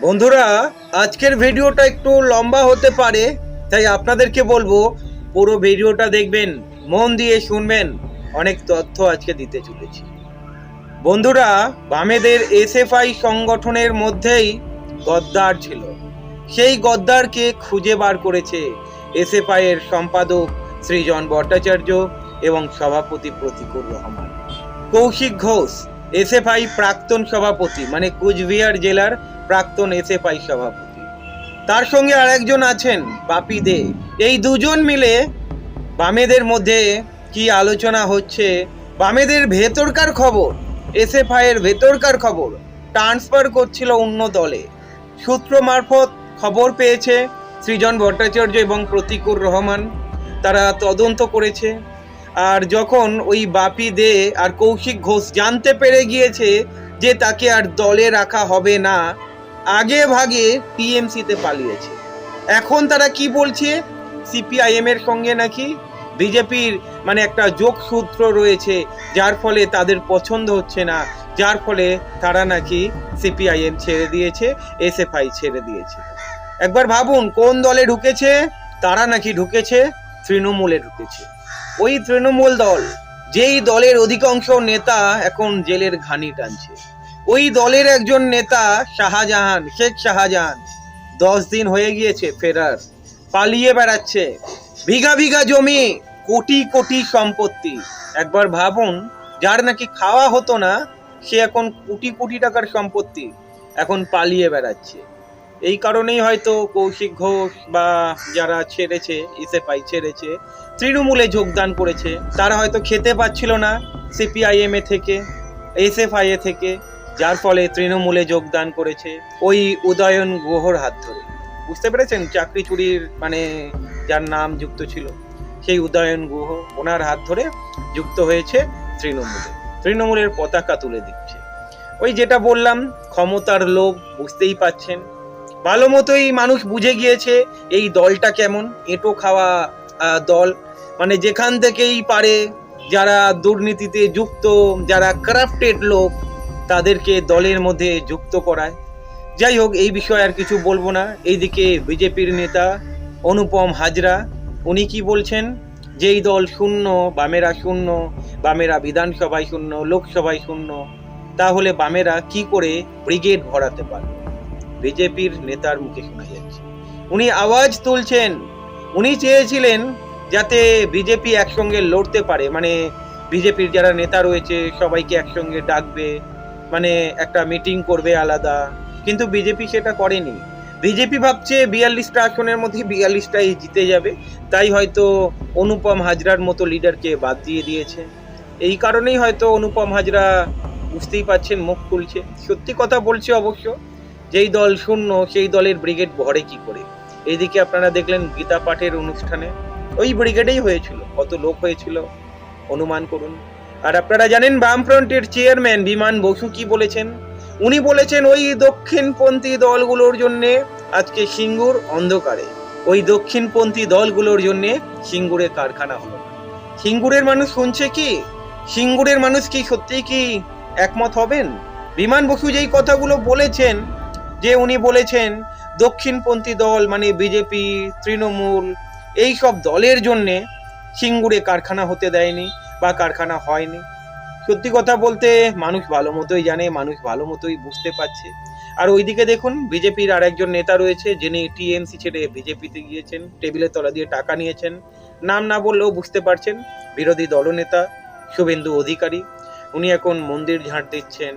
বন্ধুরা, আজকের ভিডিওটা একটু লম্বা হতে পারে, তাই আপনাদেরকে বলব, পুরো ভিডিওটা দেখবেন, মন দিয়ে শুনবেন। অনেক তথ্য আজকে দিতে চলেছি। বন্ধুরা, বামেদের এসএফআই সংগঠনের মধ্যেই গদ্দার ছিল। সেই গদ্দারকে খুঁজে বার করেছে এসএফআই এর সম্পাদক সৃজন ভট্টাচার্য এবং সভাপতি প্রতিকুর রহমান। কৌশিক ঘোষ এসএফআই প্রাক্তন সভাপতি মানে কুচবিহার জেলার প্রাক্তন এসএফআই সভাপতি। তার সঙ্গে আরেকজন আছেন বাপি দে। এই দুজন মিলে বামেদের মধ্যে কি আলোচনা হচ্ছে? বামেদের ভেতরকার খবর, এসএফআই এর ভেতরকার খবর ট্রান্সফার করছিল অন্য দলে। সূত্র মারফত খবর পেয়েছে সৃজন ভট্টাচার্য এবং প্রতিকুর রহমান। তারা তদন্ত করেছে। আর যখন ওই বাপি দে আর কৌশিক ঘোষ জানতে পেরে গিয়েছে যে তাকে আর দলে রাখা হবে না, আগে ভাগে টিএমসিতে পালিয়েছে। এখন তারা কি বলছে? সিপিআইএম এর সঙ্গে নাকি? বিজেপির মানে একটা যোগসূত্র রয়েছে, যার ফলে তাদের পছন্দ হচ্ছে না, যার ফলে তারা নাকি সিপিআইএম ছেড়ে দিয়েছে এসএফআই ছেড়ে দিয়েছে। একবার ভাবুন, কোন দলে ঢুকেছে? তারা নাকি ঢুকেছে? তৃণমূলে ঢুকেছে। ওই তৃণমূল দল, যেই দলের অধিকাংশ নেতা এখন জেলের ঘানি টানছে। ওই দলের একজন নেতা শাহজাহান, শেখ শাহজাহান, দশ দিন হয়ে গিয়েছে ফেরার, পালিয়ে বেড়াচ্ছে। বিঘা বিঘা জমি, কোটি কোটি সম্পত্তি। একবার ভাবুন, যার নাকি খাওয়া হতো না, সে এখন কোটি কোটি টাকার সম্পত্তি এখন পালিয়ে বেড়াচ্ছে। এই কারণেই হয়তো কৌশিক ঘোষ বা যারা ছেড়েছে ইসেফাই ছেড়েছে, তৃণমূলে যোগদান করেছে, তারা হয়তো খেতে পাচ্ছিল না সিপিআইএম এ থেকে, এসএফআই এ থেকে, যার ফলে তৃণমূলে যোগদান করেছে ওই উদয়ন গুহর হাত ধরে। বুঝতে পেরেছেন? চাকরি চুরির মানে যার নাম যুক্ত ছিল, সেই উদয়ন গুহ ওনার হাত ধরে যুক্ত হয়েছে তৃণমূলে। তৃণমূলের পতাকা তুলে দিচ্ছে। ওই যেটা বললাম, ক্ষমতার লোভ বুঝতেই পাচ্ছেন ভালো মতোই মানুষ বুঝে গিয়েছে এই দলটা কেমন, এঁটো খাওয়া দল। মানে যেখান থেকেই পারে, যারা দুর্নীতিতে যুক্ত, যারা ক্রাফটেড লোক, তাদেরকে দলের মধ্যে যুক্ত করায়। যাই হোক, এই বিষয়ে আর কিছু বলব না। এইদিকে বিজেপির নেতা অনুপম হাজরা, উনি কি বলছেন? যেই দল শূন্য, বামেরা শূন্য, বামেরা বিধানসভায় শূন্য, লোকসভায় শূন্য, তাহলে বামেরা কি করে ব্রিগেড ভরাতে পারবে? বিজেপির নেতার মুখে শোনা যাচ্ছে। উনি আওয়াজ তুলছেন। উনি চেয়েছিলেন যাতে বিজেপি একসঙ্গে লড়তে পারে। মানে বিজেপির যারা নেতা রয়েছে, সবাইকে একসঙ্গে ডাকবে মানে একটা মিটিং করবে আলাদা। কিন্তু বিজেপি সেটা করেনি। বিজেপি ভাবছে বিয়াল্লিশটা আসনের মধ্যে বিয়াল্লিশটাই জিতে যাবে। তাই হয়তো অনুপম হাজরার মতো লিডারকে বাদ দিয়ে দিয়েছে। এই কারণেই হয়তো অনুপম হাজরা বুঝতেই পারছেন, মুখ খুলছে। সত্যি কথা বলছে অবশ্য। যেই দল শূন্য, সেই দলের ব্রিগেড ভরে কি করে? এইদিকে আপনারা দেখলেন গীতা পাঠের অনুষ্ঠানে ওই ব্রিগেডেই হয়েছিল, কত লোক হয়েছিল, অনুমান করুন। আর আপনারা জানেন বামফ্রন্টের চেয়ারম্যান বিমান বসু কি বলেছেন? উনি বলেছেন ওই দক্ষিণপন্থী দলগুলোর জন্য আজকে সিঙ্গুর অন্ধকারে। ওই দক্ষিণপন্থী দলগুলোর জন্য সিঙ্গুরে কারখানা হলো। সিঙ্গুরের মানুষ শুনছে কি? সিঙ্গুরের মানুষ কি সত্যি কি একমত হবেন? বিমান বসু যেই কথাগুলো বলেছেন যে উনি বলেছেন, দক্ষিণপন্থী দল মানে বিজেপি, তৃণমূল, এই সব দলের জন্যে সিঙ্গুরে কারখানা হতে দেয়নি বা কারখানা হয়নি। সত্যি কথা বলতে, মানুষ ভালো মতোই জানে, মানুষ ভালো মতোই বুঝতে পারছে। আর ওইদিকে দেখুন, বিজেপির আর একজন নেতা রয়েছে, যিনি টিএমসি ছেড়ে বিজেপিতে গিয়েছেন টেবিলের তলা দিয়ে টাকা নিয়েছেন। নাম না বললেও বুঝতে পারছেন, বিরোধী দলনেতা শুভেন্দু অধিকারী, উনি এখন মন্দির ঝাঁট দিচ্ছেন।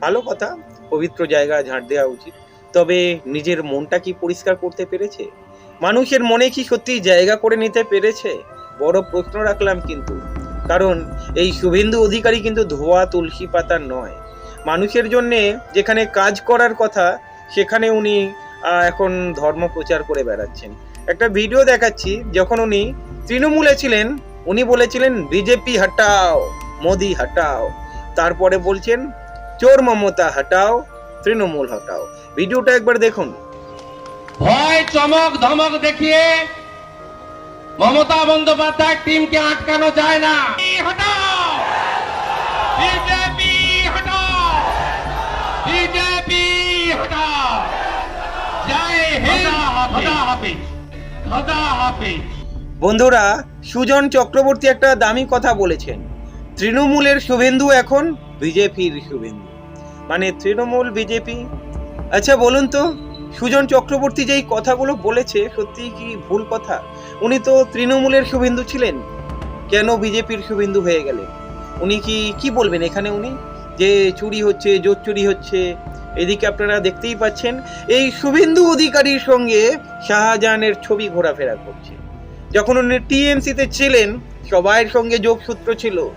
ভালো কথা, পবিত্র জায়গা ঝাঁট দেওয়া উচিত। তবে নিজের মনটা কি পরিষ্কার করতে পেরেছে? মানুষের মনে কি সত্যি জায়গা করে নিতে পেরেছে? বড় প্রশ্ন রাখলাম কিন্তু। কারণ এই শুভেন্দু অধিকারী কিন্তু ধোয়া, তুলসী পাতা নয়। মানুষের জন্যে যেখানে কাজ করার কথা, সেখানে উনি এখন ধর্ম প্রচার করে বেড়াচ্ছেন। একটা ভিডিও দেখাচ্ছি, যখন উনি তৃণমূলে ছিলেন, উনি বলেছিলেন, বিজেপি হটাও, মোদি হটাও। তারপরে বলছেন, চোর মমতা হটাও, তৃণমূল হটাও। ভিডিওটা একবার দেখুন। ভয় চমক ধমক দেখিয়ে মমতা বন্দ্যোপাধ্যায় টিমকে আটকানো যায় না। হটাও! বিজেপি হটাও! বিজেপি হটাও খোদা হাফেজ। খোদা হাফেজ। বন্ধুরা সুজন চক্রবর্তী একটা দামি কথা বলেছেন। তৃণমূলের শুভেন্দু এখন বিজেপির শুভেন্দু। মানে তৃণমূল বিজেপি আচ্ছা বলুন তো, সুজন চক্রবর্তী যেই কথাগুলো বলেছে সত্যি কি ভুল কথা? উনি তো তৃণমূলের শুভেন্দু ছিলেন। কেন বিজেপির শুভেন্দু হয়ে গেলেন? উনি কি কি বলবেন এখানে উনি? যে চুরি হচ্ছে, জোর চুরি হচ্ছে, এদিকে আপনারা দেখতেই পাচ্ছেন, এই শুভেন্দু অধিকারীর সঙ্গে শাহজাহানের ছবি ঘোরাফেরা করছে। যখন উনি টিএমসিতে ছিলেন, সবাইয়ের সঙ্গে যোগসূত্র ছিল।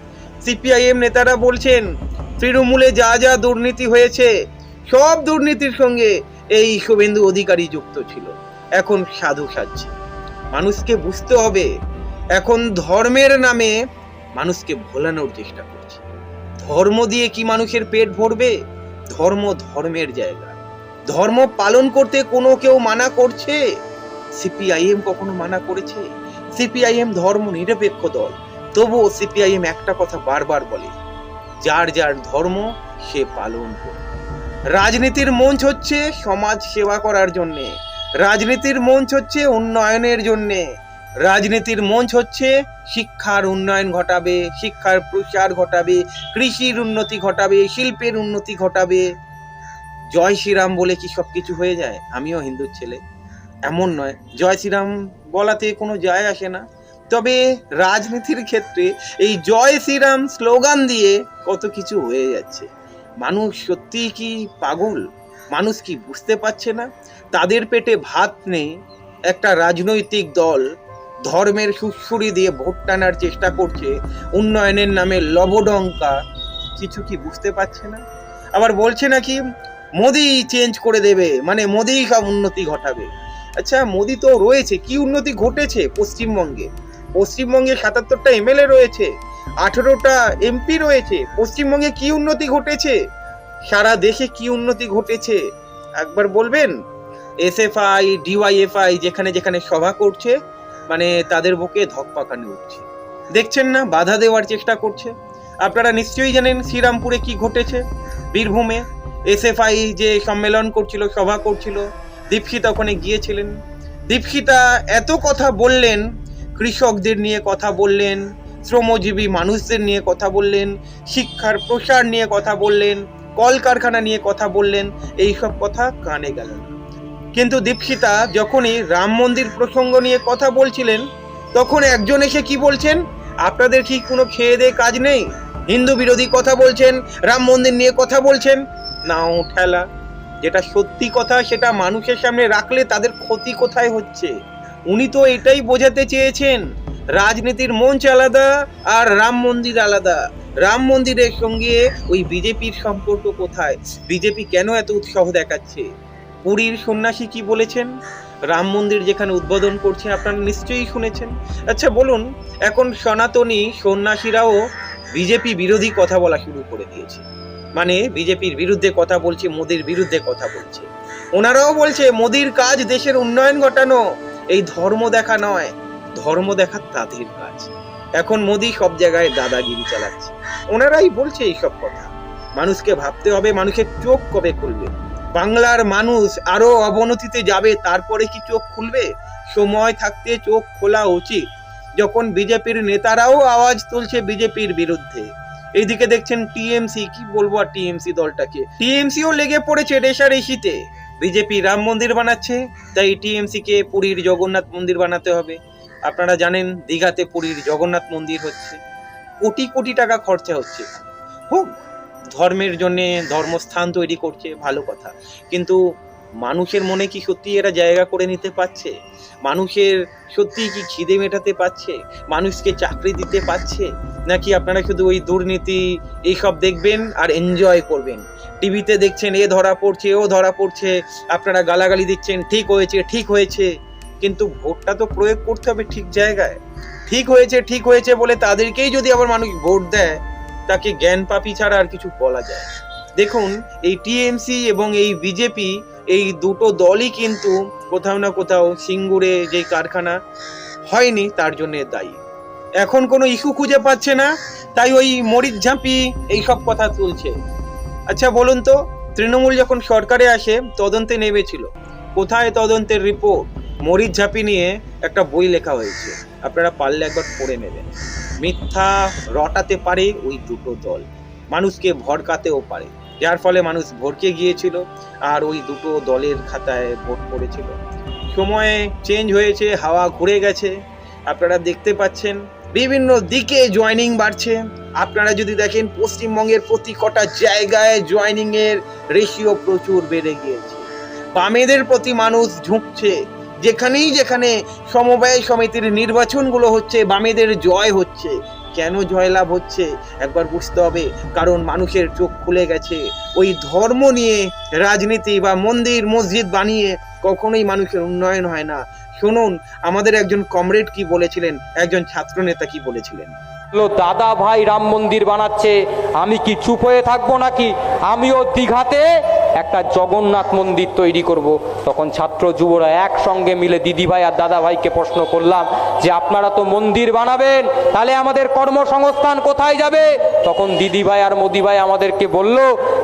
সিপিআইএম নেতারা বলছেন, তৃণমূলে যা যা দুর্নীতি হয়েছে সব দুর্নীতির সঙ্গে এই শুভেন্দু অধিকারী যুক্ত ছিল। এখন সাধু সাজছে মানুষকে বুঝতে হবে, এখন ধর্মের নামে মানুষকে ভোলানোর চেষ্টা করছে। ধর্ম দিয়ে কি মানুষের পেট ভরবে? ধর্ম ধর্মের জায়গা। ধর্ম পালন করতে কোনো কেউ মানা করছে? সিপিআইএম কখনো মানা করেছে? সিপিআইএম ধর্ম নিরপেক্ষ দল। তবুও সিপিআইএম একটা কথা বারবার বলে, যার যার ধর্ম সে পালন করে রাজনীতির মঞ্চ হচ্ছে সমাজ সেবা করার জন্যে। রাজনীতির মঞ্চ হচ্ছে উন্নয়নের জন্যে। রাজনীতির মঞ্চ হচ্ছে শিক্ষার উন্নয়ন ঘটাবে, শিক্ষার প্রসার ঘটাবে, কৃষির উন্নতি ঘটাবে, শিল্পের উন্নতি ঘটাবে। জয় শ্রীরাম বলে কি সব কিছু হয়ে যায়? আমিও হিন্দুর ছেলে। এমন নয়। জয় শ্রীরাম বলাতে কোনো যায় আসে না। তবে রাজনীতির ক্ষেত্রে এই জয় শ্রীরাম স্লোগান দিয়ে কত কিছু হয়ে যাচ্ছে। মানুষ সত্যি কি পাগল? মানুষ কি বুঝতে পারছে না? তাদের পেটে ভাত নেই। একটা রাজনৈতিক দল ধর্মের সুসুরি দিয়ে ভোট টানার চেষ্টা করছে। উন্নয়নের নামে লবডঙ্কা। কিছু কি বুঝতে পারছে না? আবার বলছে নাকি, মোদি চেঞ্জ করে দেবে। মানে মোদি উন্নতি ঘটাবে। আচ্ছা মোদি তো রয়েছে। কি উন্নতি ঘটেছে পশ্চিমবঙ্গে? পশ্চিমবঙ্গে সাতাত্তরটা এমএলএ রয়েছে। আঠেরোটা এমপি রয়েছে। পশ্চিমবঙ্গে কি উন্নতি ঘটেছে? সারা দেশে কি উন্নতি ঘটেছে? একবার বলবেন? এস এফ এসএফআই, ডিওয়াইএফআই যেখানে যেখানে সভা করছে মানে তাদের বুকে ধকপাকানি উঠছে। দেখছেন না, বাধা দেওয়ার চেষ্টা করছে। আপনারা নিশ্চয়ই জানেন শ্রীরামপুরে কি ঘটেছে? বীরভূমে এসএফআই যে সম্মেলন করছিল, সভা করছিল, দীপশিতা ওখানে গিয়েছিলেন। দীপশিতা এত কথা বললেন, কৃষকদের নিয়ে কথা বললেন শ্রমজীবী মানুষদের নিয়ে কথা বললেন, শিক্ষার প্রসার নিয়ে কথা বললেন, কলকারখানা নিয়ে কথা বললেন এই সব কথা কানে গেল না। কিন্তু দীপশিতা যখনই রাম মন্দির প্রসঙ্গ নিয়ে কথা বলছিলেন, তখন একজন এসে কি বলছেন? আপনাদের কি কোনো খেয়ে দিয়ে কাজ নেই? হিন্দু বিরোধী কথা বলছেন, রাম মন্দির নিয়ে কথা বলছেন? নাও ঠেলা, যেটা সত্যি কথা সেটা মানুষের সামনে রাখলে তাদের ক্ষতি কোথায় হচ্ছে? উনি তো এটাই বোঝাতে চেয়েছেন। রাজনীতির মঞ্চ আলাদা আর রাম মন্দির আলাদা। রাম মন্দিরের সঙ্গে ওই বিজেপির সম্পর্ক কোথায়? বিজেপি কেন এত উৎসাহ দেখাচ্ছে? পুরীর সন্ন্যাসী কি বলেছেন? রাম মন্দির যেখানে উদ্বোধন করছে, আপনারা নিশ্চয়ই শুনেছেন। আচ্ছা বলুন, এখন সনাতনী সন্ন্যাসীরাও বিজেপি বিরোধী কথা বলা শুরু করে দিয়েছে। মানে বিজেপির বিরুদ্ধে কথা বলছে, মোদির বিরুদ্ধে কথা বলছে। ওনারাও বলছে, মোদির কাজ দেশের উন্নয়ন ঘটানো, এই ধর্ম দেখা নয়। ধর্ম দেখা তাদের কাজ। এখন মোদি সব জায়গায় দাদাগিরি চালাচ্ছে। ওনারাই বলছে এইসব কথা। মানুষকে ভাবতে হবে, মানুষের চোখ কবে খুলবে? বাংলার মানুষ আরও অবনতিতে যাবে, তারপরে কি চোখ খুলবে? সময় থাকতে চোখ খোলা উচিত। যখন বিজেপির নেতারাও আওয়াজ তুলছে বিজেপির বিরুদ্ধে। এইদিকে দেখছেন টিএমসি, কি বলব আর টিএমসি দলটাকে? টিএমসিও লেগে পড়েছে রেশারেশিতে বিজেপি রাম মন্দির বানাচ্ছে, তাই টিএমসি কে পুরীর জগন্নাথ মন্দির বানাতে হবে। আপনারা জানেন দীঘাতে পুরীর জগন্নাথ মন্দির হচ্ছে, কোটি কোটি টাকা খরচা হচ্ছে। হোক, ধর্মের জন্যে ধর্মস্থান তৈরি করছে, ভালো কথা। কিন্তু মানুষের মনে কি সত্যি এরা জায়গা করে নিতে পারছে? মানুষের সত্যি কি খিদে মেটাতে পারছে? মানুষকে চাকরি দিতে পারছে? নাকি আপনারা শুধু ওই দুর্নীতি, এইসব দেখবেন আর এনজয় করবেন? টিভিতে দেখছেন, এ ধরা পড়ছে, ও ধরা পড়ছে, আপনারা গালাগালি দিচ্ছেন, ঠিক হয়েছে ঠিক হয়েছে। কিন্তু ভোটটা তো প্রয়োগ করতে হবে ঠিক জায়গায়। ঠিক হয়েছে ঠিক হয়েছে বলে তাদেরকেই যদি আবার মানুষ ভোট দেয়, তাকে জ্ঞান পাপি ছাড়া আর কিছু বলা যায় দেখুন, এই টিএমসি এবং এই বিজেপি, এই দুটো দলই কিন্তু কোথাও না কোথাও সিঙ্গুরে যে কারখানা হয়নি, তার জন্য দায়ী। এখন কোনো ইস্যু খুঁজে পাচ্ছে না, তাই ওই মরিচ ঝাঁপি এইসব কথা তুলছে। আচ্ছা বলুন তো, তৃণমূল যখন সরকারে আসে, তদন্তে নেমেছিল। কোথায় তদন্তের রিপোর্ট? মরিচ ঝাঁপি নিয়ে একটা বই লেখা হয়েছে। আপনারা পারলে একবার পড়ে নেবেন। মিথ্যা রটাতে পারে ওই দুটো দল মানুষকে ভড়কাতেও পারে। যার ফলে মানুষ ভড়কে গিয়েছিল আর ওই দুটো দলের খাতায় ভোট পড়েছিল। সময়ে চেঞ্জ হয়েছে, হাওয়া ঘুরে গেছে। আপনারা দেখতে পাচ্ছেন, বিভিন্ন দিকে জয়েনিং বাড়ছে। আপনারা যদি দেখেন, পশ্চিমবঙ্গের প্রতি কটা জায়গায় জয়েনিং এর রেশিও প্রচুর বেড়ে গিয়েছে। বামেদের প্রতি মানুষ ঝুঁকছে। যেখানেই যেখানে সমবায় সমিতির নির্বাচনগুলো হচ্ছে, বামেদের জয় হচ্ছে। কেন জয়লাভ হচ্ছে? একবার বুঝতে হবে, কারণ মানুষের চোখ খুলে গেছে। ওই ধর্ম নিয়ে রাজনীতি বা মন্দির, মসজিদ বানিয়ে কখনোই মানুষের উন্নয়ন হয় না। শুনুন, আমাদের একজন কমরেড কি বলেছিলেন? একজন ছাত্রনেতা কি বলেছিলেন? দাদা ভাই রাম মন্দির বানাচ্ছে, আমি কি চুপ হয়ে থাকব নাকি আমিও দীঘাতে একটা জগন্নাথ মন্দির তৈরি করব। তখন ছাত্র যুবরা একসঙ্গে মিলে দিদি ভাই আর দাদা ভাইকে প্রশ্ন করলাম যে, আপনারা তো মন্দির বানাবেন, তাহলে আমাদের কর্মসংস্থান কোথায় যাবে তখন দিদি ভাই আর মোদি ভাই আমাদেরকে বলল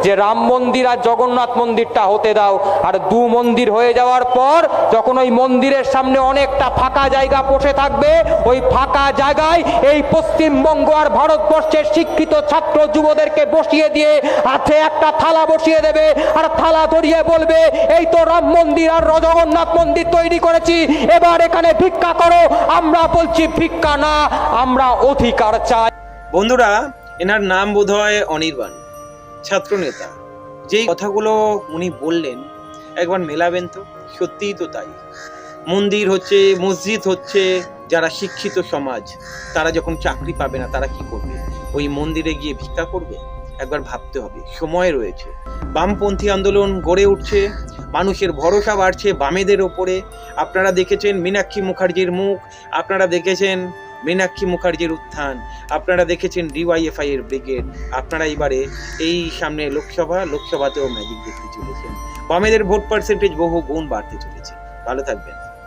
যে রাম মন্দির আর জগন্নাথ মন্দিরটা হতে দাও। আর দু মন্দির হয়ে যাওয়ার পর যখন ওই মন্দিরের সামনে অনেকটা ফাঁকা জায়গা বসে থাকবে, ওই ফাঁকা জায়গায় এই পশ্চিমবঙ্গ আর ভারতবর্ষের শিক্ষিত ছাত্র যুবদেরকে বসিয়ে দিয়ে হাতে একটা থালা বসিয়ে দেবে আর থালা ধরিয়ে বলবে, এই তো রাম মন্দির আর জগন্নাথ মন্দির তৈরি করেছি, এবার এখানে ভিক্ষা করো। আমরা বলছি, ভিক্ষা না, আমরা অধিকার চাই। বন্ধুরা, এনার নাম বোধহয় অনির্বাণ। ছাত্রনেতা। যেই কথাগুলো উনি বললেন, একবার মেলাবেন তো, সত্যিই তো তাই। মন্দির হচ্ছে, মসজিদ হচ্ছে, যারা শিক্ষিত সমাজ, তারা যখন চাকরি পাবে না, তারা কি করবে? ওই মন্দিরে গিয়ে ভিক্ষা করবে? একবার ভাবতে হবে, সময় রয়েছে। বামপন্থী আন্দোলন গড়ে উঠছে, মানুষের ভরসা বাড়ছে বামেদের ওপরে। আপনারা দেখেছেন মীনাক্ষী মুখার্জির মুখ, আপনারা দেখেছেন মীনাক্ষী মুখার্জির উত্থান। আপনারা দেখেছেন ডিওয়াইএফআই এর ব্রিগেড। আপনারা এবারে এই সামনে লোকসভা, লোকসভাতেও ম্যাজিক দেখতে চলেছেন। বামেদের ভোট পার্সেন্টেজ বহু গুণ বাড়তে চলেছে। ভালো থাকবেন।